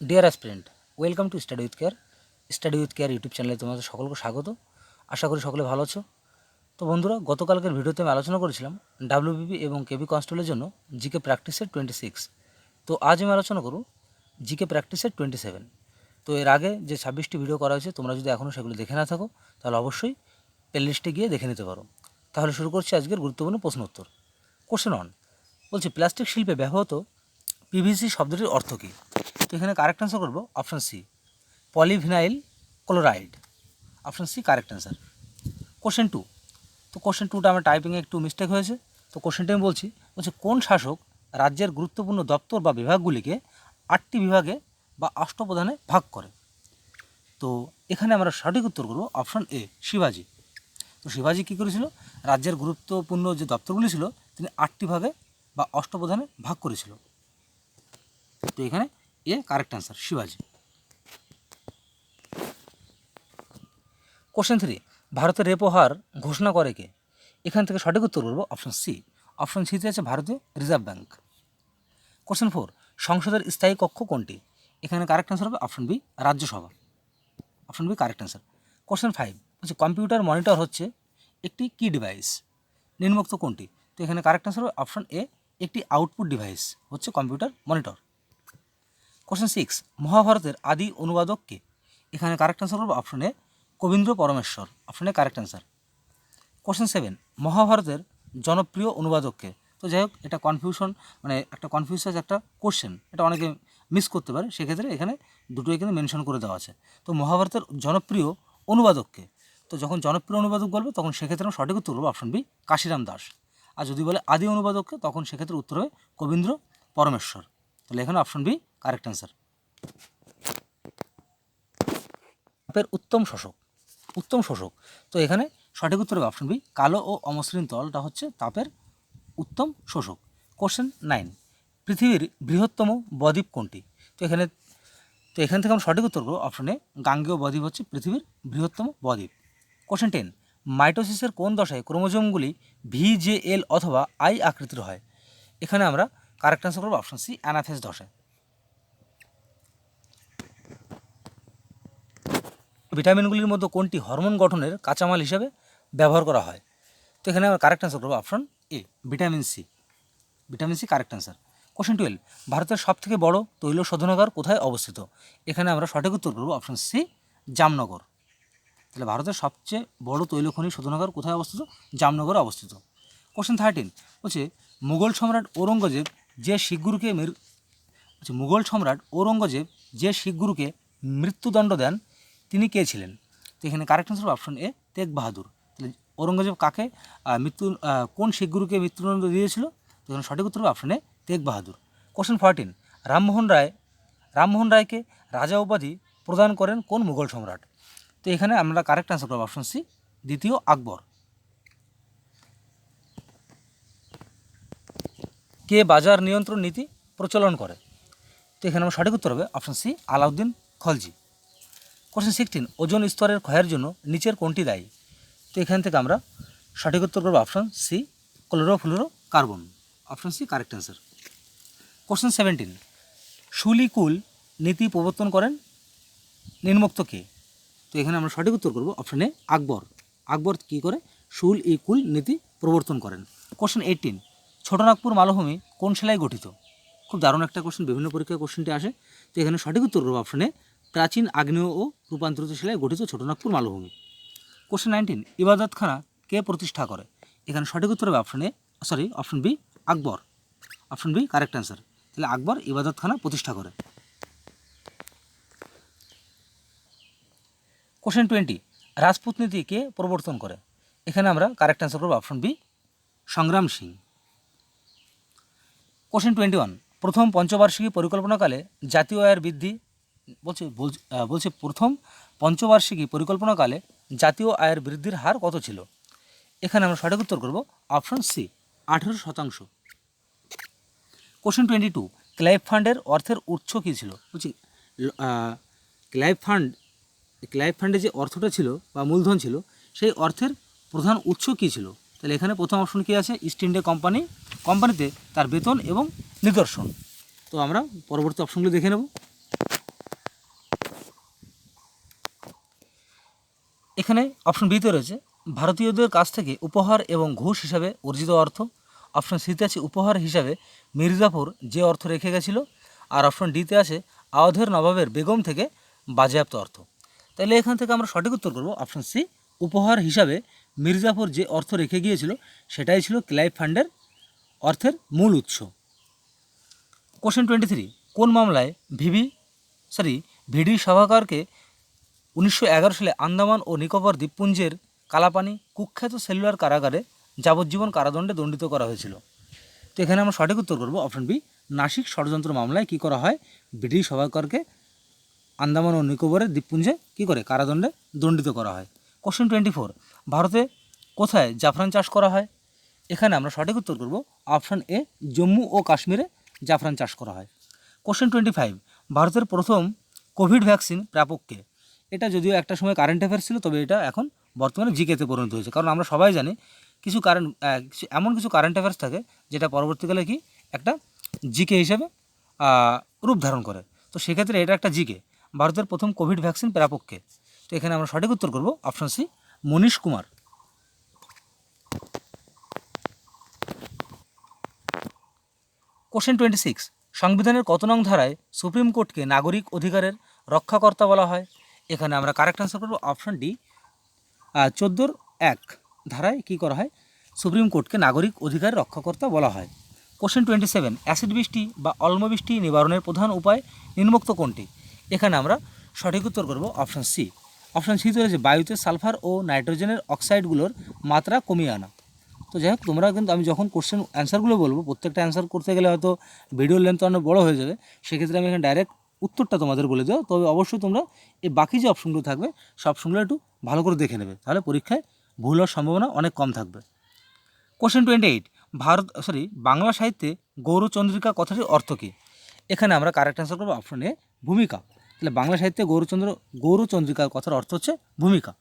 Dear aspirant welcome to study with care study with care YouTube চ্যানেলে তোমাদের সকলকে স্বাগত। আশা করি সকলে ভালো আছো। তো বন্ধুরা, গতকালকের ভিডিওতে আমি আলোচনা করেছিলাম ডাব্লিউবিপি এবং কেবি কনস্টেবলের জন্য জিকে প্র্যাকটিসের টোয়েন্টি সিক্স তো আজ আমি আলোচনা করব জিকে প্র্যাকটিসের টোয়েন্টি সেভেন তো এর আগে যে ছাব্বিশটি ভিডিও করা হয়েছে, তোমরা যদি এখনও সেগুলো দেখে না থাকো, তাহলে অবশ্যই প্লেলিস্টে গিয়ে দেখে নিতে পারো। তাহলে শুরু করছি আজকের গুরুত্বপূর্ণ প্রশ্ন উত্তর। কোশ্চেন অন বলছি প্লাস্টিক শিল্পে ব্যবহৃত পিভিসি শব্দটির অর্থ কী? তো এখানে কারেক্ট অ্যান্সার করব। Option C polyvinyl chloride option C correct answer question two তো কোশ্চেন টুটা আমার টাইপিংয়ে একটু মিস্টেক হয়েছে। তো কোশ্চেনটা আমি বলছি বলছি কোন শাসক রাজ্যের গুরুত্বপূর্ণ দপ্তর বা বিভাগগুলিকে আটটি বিভাগে বা অষ্টপ্রধানে ভাগ করে? তো এখানে আমরা সঠিক উত্তর করব অপশান এ শিবাজি। তো শিবাজি কী করেছিল? রাজ্যের গুরুত্বপূর্ণ যে দপ্তরগুলি ছিল, তিনি আটটি ভাগে বা অষ্টপ্রধানে ভাগ করেছিল। তো এখানে এ কারেক্ট অ্যান্সার শিবাজি। কোশ্চেন থ্রি ভারতের রেপো হার ঘোষণা করে কে? এখান থেকে সঠিক উত্তর করব অপশন সি অপশন সিতে আছে ভারতীয় রিজার্ভ ব্যাঙ্ক কোশ্চেন ফোর সংসদের স্থায়ী কক্ষ কোনটি? এখানে কারেক্ট অ্যান্সার হবে option B Rajya Sabha. Option B correct answer question five হচ্ছে কম্পিউটার মনিটর হচ্ছে একটি কি ডিভাইস নিম্নোক্ত কোনটি? তো এখানে কারেক্ট অ্যান্সার হবে অপশন এ একটি আউটপুট ডিভাইস হচ্ছে কম্পিউটার মনিটর কোশ্চেন সিক্স মহাভারতের আদি অনুবাদক কে? এখানে কারেক্ট অ্যান্সার হবে option Kavindra Parameshwar. Option correct answer question seven মহাভারতের জনপ্রিয় অনুবাদক কে? তো যাই হোক, এটা কনফিউশন মানে একটা কনফিউশন একটা কোশ্চেন এটা অনেকে মিস করতে পারে। সেক্ষেত্রে এখানে দুটো এখানে মেনশন করে দেওয়া আছে। তো মহাভারতের জনপ্রিয় অনুবাদককে তো যখন জনপ্রিয় অনুবাদক বলবে, তখন সেক্ষেত্রে আমরা সঠিক উত্তর হবে অপশন বি কাশিরাম দাস। আর যদি বলে আদি অনুবাদককে তখন সেক্ষেত্রে উত্তর হবে কবীন্দ্র পরমেশ্বর। তাহলে এখানে অপশন বি কারেক্ট অ্যান্সার তাপের উত্তম শোষক। উত্তম শোষক। তো এখানে সঠিক উত্তর হবে অপশন বি কালো ও অমসৃণ তলটা হচ্ছে তাপের উত্তম শোষক। কোশ্চেন নাইন পৃথিবীর বৃহত্তম বদ্বীপ কোনটি? তো এখানে, তো এখান থেকে আমরা সঠিক উত্তর করব। অপশনে গাঙ্গেয় বদ্বীপ হচ্ছে পৃথিবীর বৃহত্তম বদ্বীপ। কোশ্চেন টেন মাইটোসিসের কোন দশায় ক্রোমোজোমগুলি ভি জে এল অথবা আই আকৃতির হয়? এখানে আমরা কারেক্ট অ্যান্সার করব অপশন সি অ্যানাথেস দশায়। ভিটামিনগুলির মধ্যে কোনটি হরমোন গঠনের কাঁচামাল হিসেবে ব্যবহার করা হয়? তো এখানে আমরা কারেক্ট অ্যান্সার করব option A vitamin C vitamin C correct answer question twelve ভারতের সবথেকে বড় তৈল শোধনাগার কোথায় অবস্থিত? এখানে আমরা সঠিক উত্তর করব অপশন সি জামনগর। তাহলে ভারতের সবচেয়ে বড় তৈল খনি শোধনাগার কোথায় অবস্থিত? জামনগরে অবস্থিত। কোশ্চেন থার্টিন বলছে মুঘল সম্রাট ঔরঙ্গজেব যে শিখগুরুকে বলছে মুঘল সম্রাট ঔরঙ্গজেব যে শিখগুরুকে মৃত্যুদণ্ড দেন তিনি কে ছিলেন? তো এখানে correct answer option A Tegh Bahadur. তাহলে ঔরঙ্গজেব কাকে মৃত্যু কোন শিখগুরুকে মৃত্যুদণ্ড দিয়েছিল? তো এখানে সঠিক উত্তর হবে option A Tegh Bahadur. Question fourteen Rammohan Roy, Rammohan রায়কে রাজা উপাধি প্রদান করেন কোন মুঘল সম্রাট? তো এখানে আমরা কারেক্ট আনসার করব অপশন সি দ্বিতীয় আকবর। কে বাজার নিয়ন্ত্রণ নীতি প্রচলন করে? তো এখানে আমার সঠিক উত্তর হবে option C Alauddin Khalji. Question sixteen ozone স্তরের ক্ষয়ের জন্য নিচের কোনটি দায়ী? তো এখান থেকে আমরা সঠিক উত্তর করব option C chlorofluorocarbon option C correct answer question seventeen সুলিকুল নীতি প্রবর্তন করেন নিম্নোক্ত কে? তো এখানে আমরা সঠিক উত্তর করব অপশন আকবর। আকবর কী করে? সুল ই কুল নীতি প্রবর্তন করেন। কোশ্চেন এইটিন ছোটনাগপুর মালভূমি কোন সেলাই গঠিত? খুব দারুণ একটা কোশ্চেন বিভিন্ন পরীক্ষায় কোশ্চেনটি আসে। তো এখানে সঠিক উত্তর করব অপশনে প্রাচীন আগ্নেয় ও রূপান্তরিত শিলায় গঠিত ছোটনাগপুর মালভূমি। কোশ্চেন নাইনটিন ইবাদতখানা কে প্রতিষ্ঠা করে? এখানে সঠিক উত্তর হবে option A sorry option B Akbar. Option B correct answer তাহলে আকবর ইবাদতখানা প্রতিষ্ঠা করে। কোশ্চেন টোয়েন্টি রাজপুত নীতি কে প্রবর্তন করে? এখানে আমরা কারেক্ট অ্যান্সার করব option B Sangram Singh. Question twenty one প্রথম পঞ্চবার্ষিকী পরিকল্পনাকালে জাতীয় আয়ের বৃদ্ধি বলছে, বলছে- প্রথম পঞ্চবার্ষিকী পরিকল্পনাকালে জাতীয় আয়ের বৃদ্ধির হার কত ছিল? এখানে আমরা সঠিক উত্তর করব অপশন সি আঠেরো শতাংশ। কোশ্চেন টোয়েন্টি টু ক্লাইভ ফান্ডের অর্থের উৎস কী ছিল? বলছি ক্লাইভ ফান্ড ক্লাইভ ফান্ডে যে অর্থটা ছিল বা মূলধন ছিল, সেই অর্থের প্রধান উৎস কী ছিল? তাহলে এখানে প্রথম অপশন কী আছে? ইস্ট ইন্ডিয়া কোম্পানি কোম্পানিতে তার বেতন এবং নিদর্শন। তো আমরা পরবর্তী অপশনগুলো দেখে নেব। এখানে অপশন বিতে রয়েছে, ভারতীয়দের কাছ থেকে উপহার এবং ঘুষ হিসাবে অর্জিত অর্থ। অপশন সিতে আছে উপহার হিসাবে মির্জাপুর যে অর্থ রেখে গেছিল। আর অপশন ডিতে আছে আওধের নবাবের বেগম থেকে বাজেয়াপ্ত অর্থ। তাহলে এখান থেকে আমরা সঠিক উত্তর করব। অপশন সি উপহার হিসাবে মির্জাপুর যে অর্থ রেখে গিয়েছিল, সেটাই ছিল ক্লাইভ ফান্ডের অর্থের মূল উৎস। কোশ্চেন টোয়েন্টি থ্রি কোন মামলায় ভিভি সরি ভিডি সভাকারকে উনিশশো এগারো সালে আন্দামান ও নিকোবর দ্বীপপুঞ্জের কালাপানি কুখ্যাত সেলুলার কারাগারে যাবজ্জীবন কারাদণ্ডে দণ্ডিত করা হয়েছিল। তো এখানে আমরা সঠিক উত্তর করব অপশন বি নাসিক ষড়যন্ত্র মামলায় কী করা হয়? ব্রিটিশ সভাকরকে আন্দামান ও নিকোবরের দ্বীপপুঞ্জে কী করে কারাদণ্ডে দণ্ডিত করা হয়? কোশ্চেন টোয়েন্টি ফোর ভারতে কোথায় জাফরান চাষ করা হয়? এখানে আমরা সঠিক উত্তর করব অপশন এ জম্মু ও কাশ্মীরে জাফরান চাষ করা হয়। কোশ্চেন টোয়েন্টি ফাইভ ভারতের প্রথম কোভিড ভ্যাকসিন প্রাপককে এটা যদিও একটা সময় কারেন্ট অ্যাফেয়ার ছিল, তবে এটা এখন বর্তমানে জিকেতে পরিণত হয়েছে। কারণ আমরা সবাই জানি কিছু কারেন্ট এমন কিছু কারেন্ট অ্যাফেয়ার্স থাকে যেটা পরবর্তীকালে কি একটা জিকে হিসেবে রূপ ধারণ করে। তো সেক্ষেত্রে এটা একটা জিকে ভারতের প্রথম কোভিড ভ্যাকসিন প্রাপককে। তো এখানে আমরা সঠিক উত্তর করব option C Manish Kumar. Question twenty six সংবিধানের কত নং ধারায় সুপ্রিম কোর্টকে নাগরিক অধিকারের রক্ষাকর্তা বলা হয়? এখানে আমরা কারেক্ট আনসার করব অপশন ডি চোদ্দোর এক ধারায় কী করা হয়? সুপ্রিম কোর্টকে নাগরিক অধিকার রক্ষাকর্তা বলা হয়। কোশ্চেন টোয়েন্টি সেভেন অ্যাসিড বৃষ্টি বা অল্প বৃষ্টি নিবারণের প্রধান উপায় নিম্নোক্ত কোনটি? এখানে আমরা সঠিক উত্তর করব অপশান সি অপশান সি তো রয়েছে বায়ুতে সালফার ও নাইট্রোজেনের অক্সাইডগুলোর মাত্রা কমিয়ে আনা। তো যাই হোক, তোমরা কিন্তু, আমি যখন কোশ্চেন অ্যান্সারগুলো বলব, প্রত্যেকটা অ্যান্সার করতে গেলে হয়তো ভিডিওর লেন্থ অনেক বড় হয়ে যাবে, সেক্ষেত্রে আমি এখানে ডাইরেক্ট উত্তরটা তোমাদের বলে দেবো। তবে অবশ্যই তোমরা এই বাকি যে অপশনগুলো থাকবে, সব অপশনগুলো একটু ভালো করে দেখে নেবে। তাহলে পরীক্ষায় ভুল হওয়ার সম্ভাবনা অনেক কম থাকবে। Question twenty eight Bharat sorry Bangla সাহিত্যে গৌরচন্দ্রিকা কথাটির অর্থ কী? এখানে আমরা কারেক্ট অ্যান্সার করব অপশন এ ভূমিকা। তাহলে বাংলা সাহিত্যে গৌরচন্দ্র গৌরচন্দ্রিকার কথার অর্থ হচ্ছে ভূমিকা।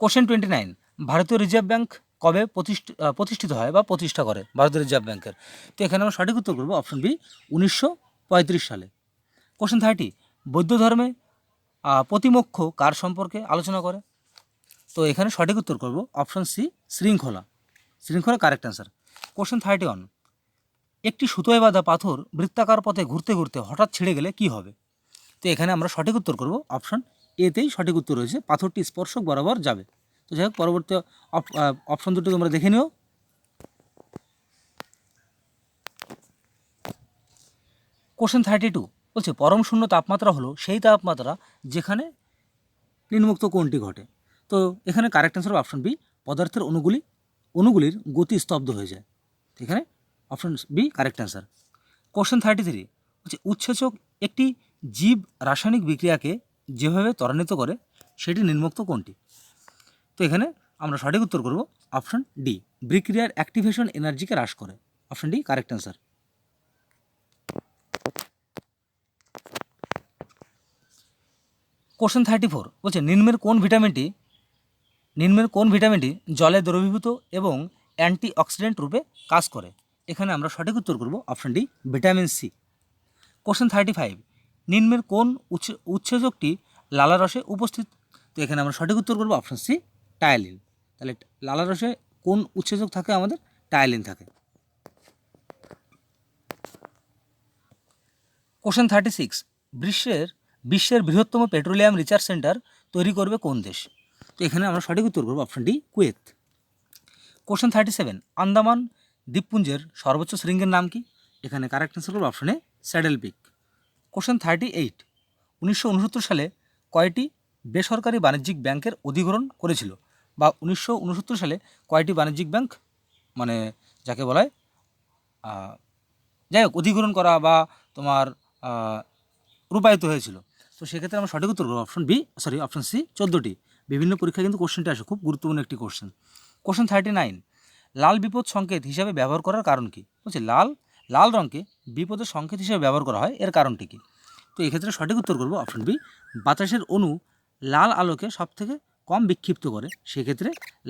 কোশ্চেন টোয়েন্টি নাইন ভারতীয় রিজার্ভ ব্যাংক কবে প্রতিষ্ঠ প্রতিষ্ঠিত হয় বা প্রতিষ্ঠা করে ভারতীয় রিজার্ভ ব্যাংকের। তো এখানে আমরা সঠিক উত্তর করব অপশন বি উনিশশো পঁয়ত্রিশ সালে। কোশ্চেন থার্টি বৌদ্ধ ধর্মে প্রতিমোক্ষ কার সম্পর্কে আলোচনা করে? তো এখানে সঠিক উত্তর করব অপশন সি শৃঙ্খলা। শৃঙ্খলা correct answer question thirty one একটি সুতোয় বাঁধা পাথর বৃত্তাকার পথে ঘুরতে ঘুরতে হঠাৎ ছিঁড়ে গেলে কি হবে? তো এখানে আমরা সঠিক উত্তর করব অপশন এতেই সঠিক উত্তর রয়েছে, পাথরটি স্পর্শক বরাবর যাবে। তো যাই হোক, পরবর্তী অপ- অপশন দুটো তোমরা দেখে নিও। কোশ্চেন থার্টি টু বলছে, পরম শূন্য তাপমাত্রা হলো সেই তাপমাত্রা যেখানে নিম্নোক্ত কোনটি ঘটে। তো এখানে কারেক্ট অ্যান্সার অপশন বি পদার্থের অণুগুলি অণুগুলির গতি স্তব্ধ হয়ে যায়। এখানে option B correct answer question thirty three হচ্ছে উৎসেচক একটি জীব রাসায়নিক বিক্রিয়াকে যেভাবে ত্বরান্বিত করে, সেটি নির্মুক্ত কোনটি তো এখানে আমরা সঠিক উত্তর করব অপশন ডি। বিক্রিয়ার অ্যাক্টিভেশন এনার্জিকে হ্রাস করে। Option D, correct answer. Question thirty four বলছে, নিম্নের কোন ভিটামিনটি, নিম্নের কোন ভিটামিনটি জলে দ্রবীভূত এবং অ্যান্টি অক্সিডেন্ট রূপে কাজ করে? এখানে আমরা সঠিক উত্তর করব option D, vitamin C. Question thirty five, নিম্নের কোন উৎস- উৎসেচকটি লালারসে উপস্থিত? তো এখানে আমরা সঠিক উত্তর করব অপশন সি টায়ালিন তাহলে লালারসে কোন উৎসেচক থাকে আমাদের? টায়ালিন থাকে। কোশ্চেন থার্টি সিক্স বিশ্বের বিশ্বের বৃহত্তম পেট্রোলিয়াম রিসার্চ সেন্টার তৈরি করবে কোন দেশ? তো এখানে আমরা সঠিক উত্তর করব option D Kuwait. Question thirty seven Andaman দ্বীপপুঞ্জের সর্বোচ্চ শৃঙ্গের নাম কি? এখানে কারেক্ট অ্যান্সার করব অপশনে saddle peak question thirty eight উনিশশো উনসত্তর সালে কয়টি বেসরকারি বাণিজ্যিক ব্যাংকের অধিগ্রহণ করেছিল? বা উনিশশো উনসত্তর সালে কয়টি বাণিজ্যিক ব্যাংক মানে যাকে বলা হয় যাই হোক, অধিগ্রহণ করা বা তোমার রূপায়িত হয়েছিল। তো সেক্ষেত্রে আমরা সঠিক উত্তর option B sorry option C চোদ্দোটি। বিভিন্ন পরীক্ষায় কিন্তু কোশ্চেনটা আসে, খুব গুরুত্বপূর্ণ একটি কোশ্চেন কোশ্চেন থার্টি নাইন লাল বিপদ সংকেত হিসাবে ব্যবহার করার কারণ কি? বলছি, লাল লাল রঙকে বিপদের সংকেত হিসেবে ব্যবহার করা হয়, এর কারণটি কি? তো এক্ষেত্রে সঠিক উত্তর করব অপশন বি বাতাসের অণু লাল আলোকে সবথেকে কম বিক্ষিপ্ত করে, সেক্ষেত্রে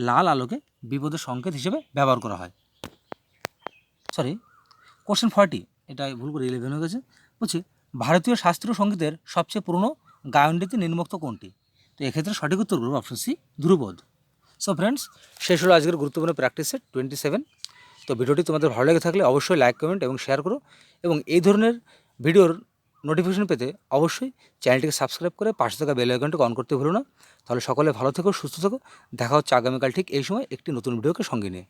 লাল আলোকে বিপদের সংকেত হিসেবে ব্যবহার করা হয়। সরি কোশ্চেন ফর্টি এটা ভুল করে ইলেভেন হয়ে গেছে। বলছি, ভারতীয় শাস্ত্রীয় সঙ্গীতের সবচেয়ে পুরনো গায়নটিতে নিম্নোক্ত কোনটি? তো এক্ষেত্রে সঠিক উত্তর করব option C dhrupad so friends শেষ হলো আজকের গুরুত্বপূর্ণ প্র্যাকটিস সেট টোয়েন্টি সেভেন তো ভিডিওটি তোমাদের ভালো লেগে থাকলে অবশ্যই লাইক কমেন্ট এবং শেয়ার করো এবং এই ধরনের ভিডিওর নোটিফিকেশন পেতে অবশ্যই চ্যানেলটিকে সাবস্ক্রাইব করে পাশে থাকা বেল আইকনটিকে অন করতে ভুলো না। তাহলে সকলে ভালো থেকো, সুস্থ থেকো। দেখা হচ্ছে আগামীকাল ঠিক এই সময় একটি নতুন ভিডিওকে সঙ্গে নিয়ে।